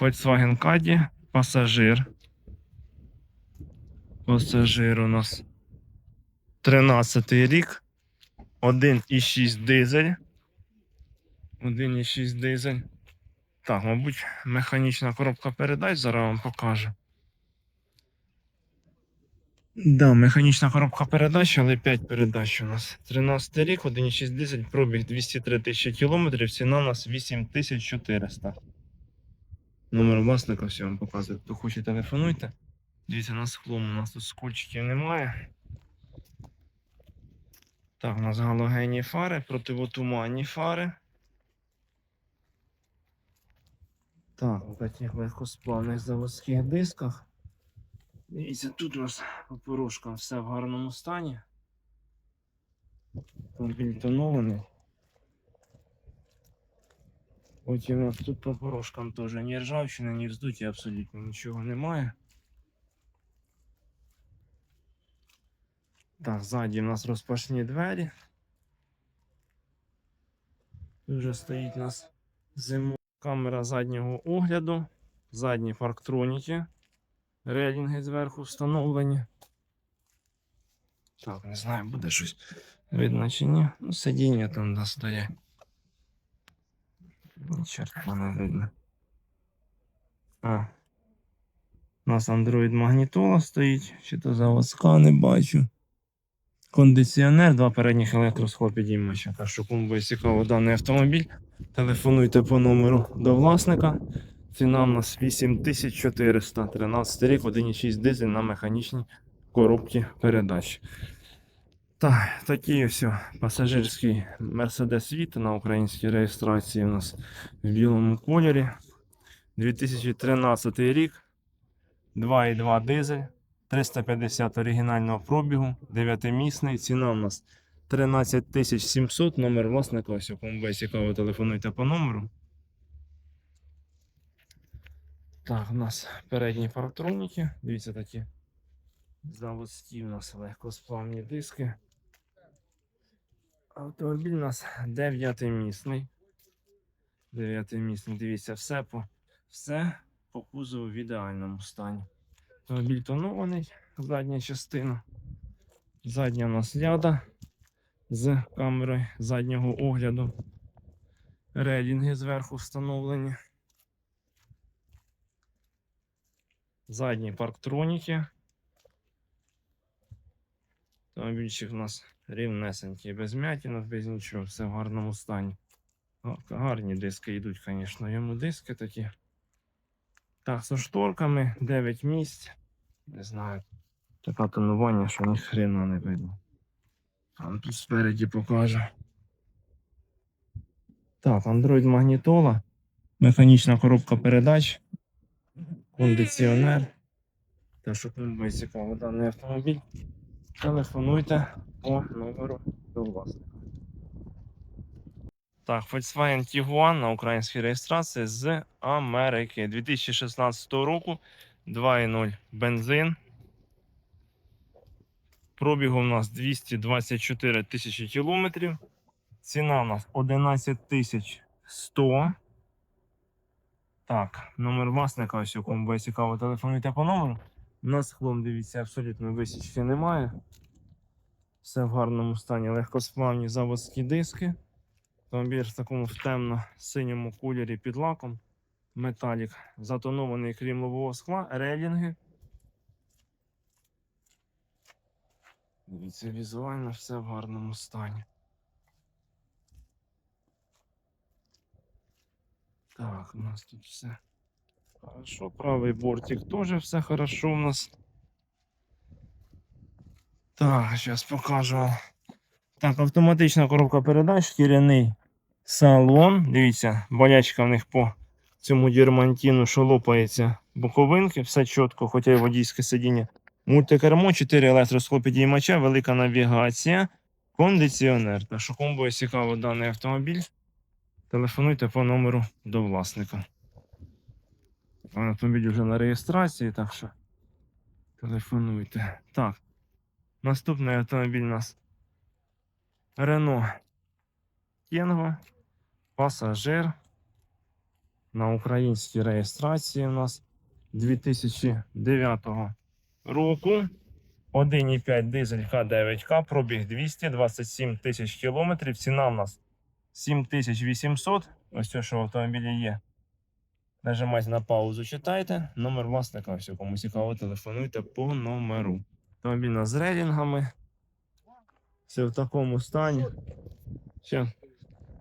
Volkswagen Caddy, пасажир. Пасажир у нас 13 рік. 1,6 дизель. 1,6 дизель. Так, мабуть, механічна коробка передач зараз вам покажу. Да, механічна коробка передач, але 5 передач у нас. 13 рік, 1,6 дизель, пробіг 203 тисячі кілометрів, ціна у нас 8400. Номер власника все вам показую. Хто хоче, телефонуйте. Дивіться, на склом у нас тут скольчиків немає. Так, у нас галогенні фари, противотуманні фари. Так, у таких легкосплавних заводських дисках. Дивіться, тут у нас по порожкам все в гарному стані. Автомобіль. Потім у нас тут по порожкам теж ні ржавчини, ні вздуті, абсолютно нічого немає. Так, ззаді у нас розпашні двері. Тут вже стоїть у нас зимова камера заднього огляду, задні парктроніки. Рейлінги зверху встановлені. Так, не знаю, буде щось видно чи ні. Ну, сидіння там да. Ні, черта не видно. А. У нас Android магнітола стоїть, чи то заводська, не бачу. Кондиціонер, два передніх електросхлопідіймача. Так що кому буде цікаво даний автомобіль, телефонуйте по номеру до власника. Ціна у нас 8400, 13 рік, 1,6 дизель на механічній коробці передач. Так, ось о пасажирський Mercedes Vito на українській реєстрації у нас в білому кольорі. 2013 рік, 2,2 дизель, 350 оригінального пробігу, 9-місний. Ціна у нас 13 700, номер власника. Ось, кому буде цікаво, телефонуйте по номеру. Так, у нас передні парктроніки. Дивіться такі. Заводські у нас легкосплавні диски. Автомобіль у нас 9-місний. 9-місний. Дивіться, все по, все по кузову в ідеальному стані. Автомобіль тонований, задня частина. Задня у нас ляда з камерою заднього огляду. Релінги зверху встановлені. Задні парктроніки. Автомобільчик у нас рівнесенький, без м'ятінок, без нічого, все в гарному стані. О, гарні диски йдуть, звісно, йому диски такі. Так, зі шторками, 9 місць. Не знаю. Таке тонування, що ні хрена не видно. Там тут спереді покажу. Так, Android магнітола, механічна коробка передач, кондиціонер. Та що буде цікаво даний автомобіль, телефонуйте по номеру до власника. Так, Volkswagen Tiguan на українській реєстрації з Америки 2016 року 2.0 бензин. Пробігу у нас 224 тисячі кілометрів. Ціна у нас 11 тисяч 100. Так, номер власника, ось у кому буде цікаво, телефонуйте по номеру. У нас хлом, дивіться, абсолютно висічки немає. Все в гарному стані. Легкосплавні заводські диски. Автомобіль в такому в темно-синьому кольорі під лаком. Металік затонований крім лобового скла, релінги. Дивіться, візуально все в гарному стані. Так, у нас тут все хорошо. Правий бортик теж все хорошо у нас. Так, зараз покажу. Так, автоматична коробка передач, шкіряний салон. Дивіться, болячка в них по цьому дірмантіну, що лопається боковинки, все чітко, хоча й водійське сидіння. Мультикермо, 4 електросхлопідіймача, велика навігація, кондиціонер. Так що кому цікаво даний автомобіль, телефонуйте по номеру до власника. Автомобіль вже на реєстрації, так що телефонуйте. Так. Наступний автомобіль у нас Renault Кенго, пасажир. на українській реєстрації у нас 2009 року. 1,5 дизель К9К, пробіг 227 тисяч кілометрів. Ціна в нас 7800. Ось те, що в автомобілі є. Нажимайте на паузу, читайте. Номер власника, все, кому цікаво, телефонуйте по номеру. Автомобіль у нас з рейлінгами. Все в такому стані. Все,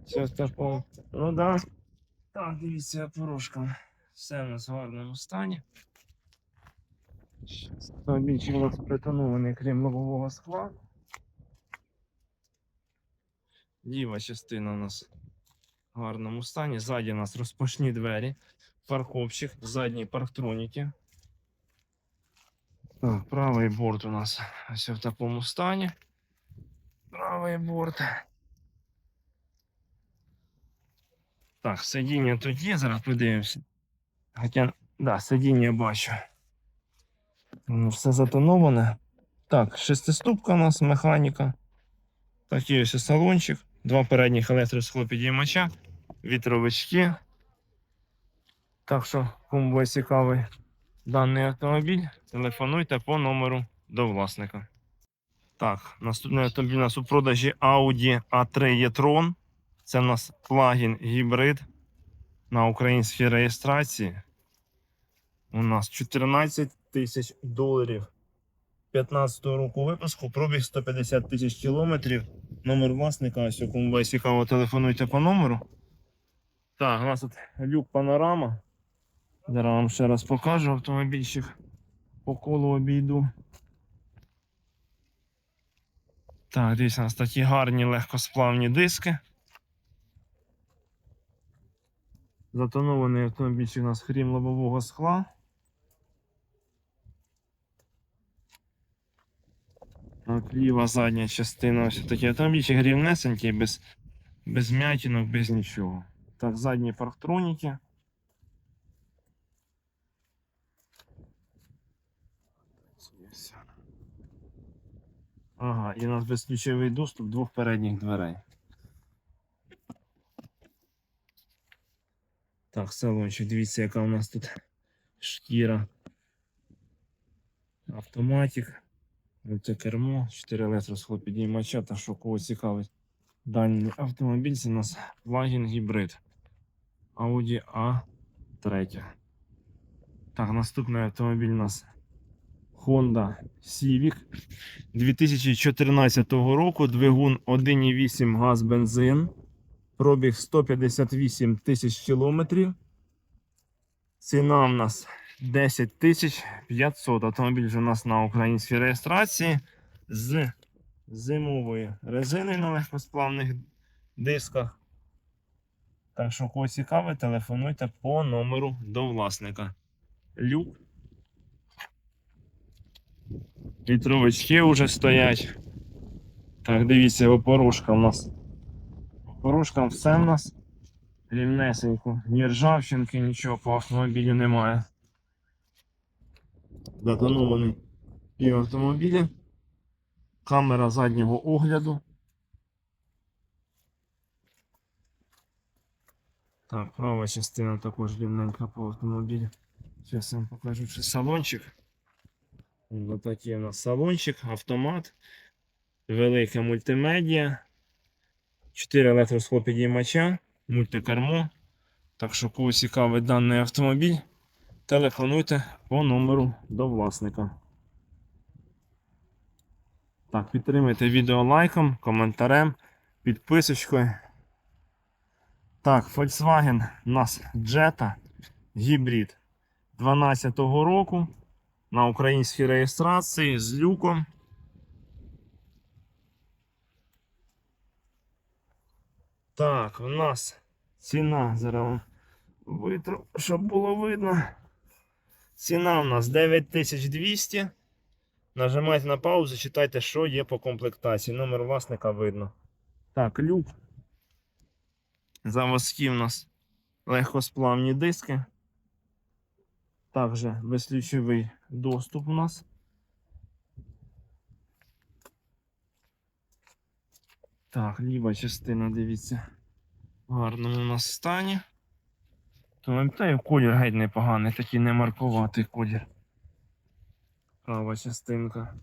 все в такому. Ну да. Так, дивіться, порожка. Все в нас в гарному стані. Автомобільчик у нас притонований крім лобового скла. Ліва частина у нас в гарному стані. Ззаді у нас розпашні двері, парковщик, задні парктроніки. Так, правий борт у нас ось в такому стані. Правий борт. Так, сидіння тут є, зараз подивимося. Хоча, да, сидіння бачу. Ну, Все затоноване. Так, шестиступка у нас механіка. Такий ось салончик. Два передніх електросхлопідіймача, вітровички. Так що, кому буде цікавий даний автомобіль, телефонуйте по номеру до власника. Так, наступний автомобіль у нас у продажі Audi A3 e-tron. Це в нас плагін гібрид на українській реєстрації. У нас 14 тисяч доларів. 15 року випуску, пробіг 150 тисяч кілометрів. Номер власника, ось кому цікаво, телефонуйте по номеру. Так, у нас тут люк панорама. Зараз вам ще раз покажу автомобільчик. По колу обійду. Так, дивіться, у нас такі гарні легкосплавні диски. Затонований автомобільчик у нас хрім лобового скла. Так, ліва задня частина ось такий автомобільчик рівнесенький, без, без м'ятінок, без нічого. Так, задні парктроніки. Ага, і у нас безключовий доступ двох передніх дверей. Так, салончик, дивіться, яка у нас тут шкіра. Автоматик. Це кермо, 4 електросхлопідіймача та що кого цікавить. Даний автомобіль це у нас плагін гібрид. Audi A3. Так, наступний автомобіль у нас Honda Civic 2014 року. Двигун 1,8 газ бензин. Пробіг 158 тисяч кілометрів. Ціна в нас 10 тисяч 500. Автомобіль вже у нас на українській реєстрації з зимовою резиною на легкосплавних дисках. Так що, кого цікавить, телефонуйте по номеру до власника. Люк. Вітровички вже стоять. Так, дивіться, опорожка у нас. Опорожкам все в нас рівнесенько. Ні ржавчинки, нічого по автомобілю немає. Затонований і автомобілі. Камера заднього огляду. Так, права частина також рівненька по автомобілі. Зараз я вам покажу ще салончик. Ось такий у нас салончик, автомат, велике мультимедіа, 4 електросхлопідіймача, мультикермо. Так що, кого цікавий даний автомобіль, телефонуйте по номеру до власника. Так, підтримуйте відео лайком, коментарем, підписочкою. Так, Volkswagen у нас Jetta гібрид 12 року на українській реєстрації з люком. Так, у нас ціна зараз витру, щоб було видно. Ціна у нас 9200. Нажимайте на паузу, читайте, що є по комплектації. Номер власника видно. Так, люк. Заводські у нас легкосплавні диски. Також безключовий доступ у нас. Так, ліва частина, дивіться, в гарному у нас стані. То та й колір геть непоганий, такий не маркуватий колір. Права частинка.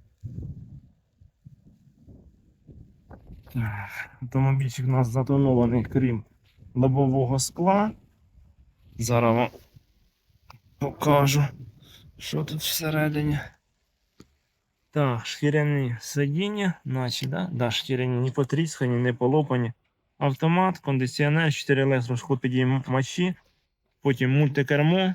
Автомобільчик у нас затонований, крім лобового скла. Зараз покажу, що тут всередині. Так, шкіряні сидіння, наче, да? Да, шкіряні, не потріскані, не полопані. Автомат, кондиціонер, 4 електросхлопідіймачі, потім мультикермо,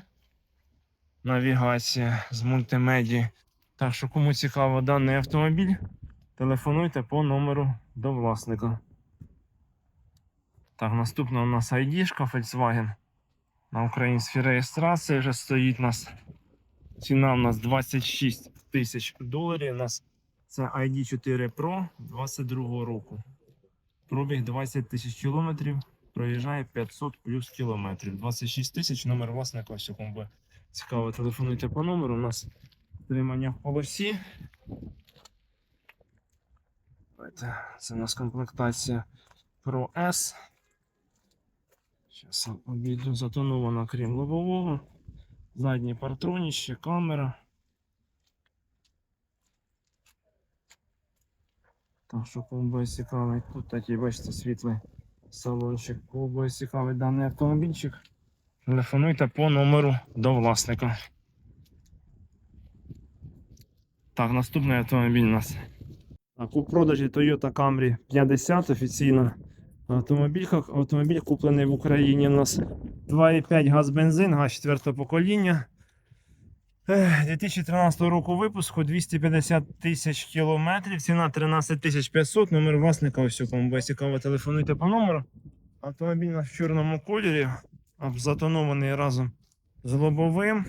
навігація з мультимедії. Так що, кому цікаво даний автомобіль, телефонуйте по номеру до власника. Так, наступна у нас ID-шка Volkswagen. На українській реєстрації вже стоїть у нас. Ціна у нас 26 тисяч доларів. У нас це ID4 Pro 22 року. Пробіг 20 тисяч кілометрів, проїжджає 500 плюс кілометрів. 26 тисяч номер власника, ось кому буде цікаво, телефонуйте по номеру. У нас тримання в полосі. Це у нас комплектація Pro S. Зараз обійду затонована крім лобового. Заднє партроніще, камера. Так що кому цікавий, тут такий, бачите, світлий салончик. Кому цікавий даний автомобільчик. Телефонуйте по номеру до власника. Так, наступний автомобіль у нас. Так, у продажі Toyota Camry 50 офіційно. Автомобіль, автомобіль куплений в Україні у нас 2,5 газ бензин, газ 4 покоління. 2013 року випуску 250 тисяч кілометрів, ціна 13 тисяч 500, номер власника ось кому буде цікаво, телефонуйте по номеру. Автомобіль в чорному кольорі, затонований разом з лобовим.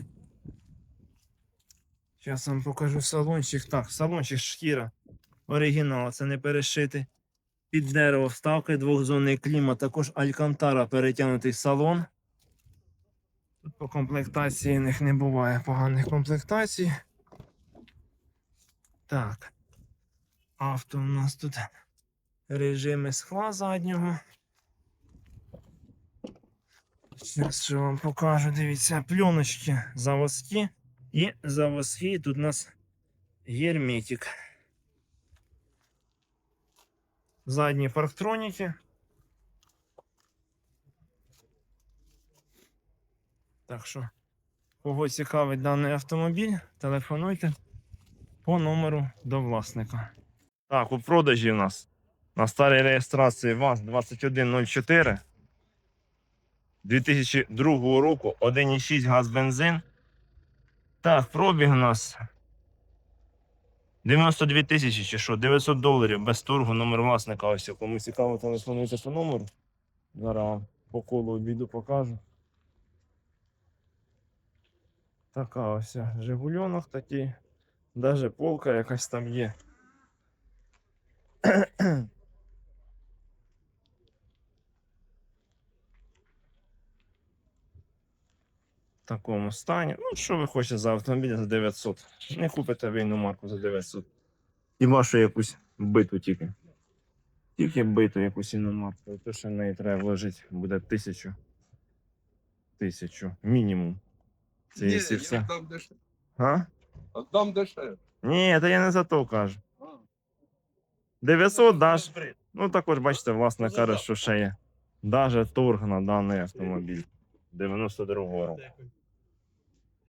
Зараз вам покажу салончик. Так, салончик шкіра. Оригінал, це не перешитий. Під дерево вставки, двохзонний клімат, також Алькантара перетягнутий салон. Тут по комплектації в них не буває поганих комплектацій. Так. Авто у нас тут режими скла заднього. Зараз що вам покажу, дивіться, пленочки заводські і заводські. Тут у нас герметик. Задні парктроніки. Так що, кого цікавить даний автомобіль, телефонуйте по номеру до власника. Так, у продажі у нас на старій реєстрації ВАЗ 2104 2002 року 1,6 газ бензин. Так, пробіг у нас 92 тисячі чи що, 900 доларів без торгу, номер власника. Ось кому цікаво, телефонуйте по номеру. Зараз по колу обіду покажу. Така ось Жигульонок такий. Даже полка якась там є. В такому стані. Ну, що ви хочете за автомобіль за 900? Не купите ви іномарку за 900. Хіба що якусь биту тільки. Тільки биту якусь іномарку. То що в неї треба вложити буде тисячу. Тисячу. Мінімум. Це Ні, якщо все. Отдам дешевле. А? Отдам дешевле. Ні, та я не за то кажу. 900 даш. Ну також бачите, власне каже, що ще є. Даже торг на даний автомобіль 92-го року.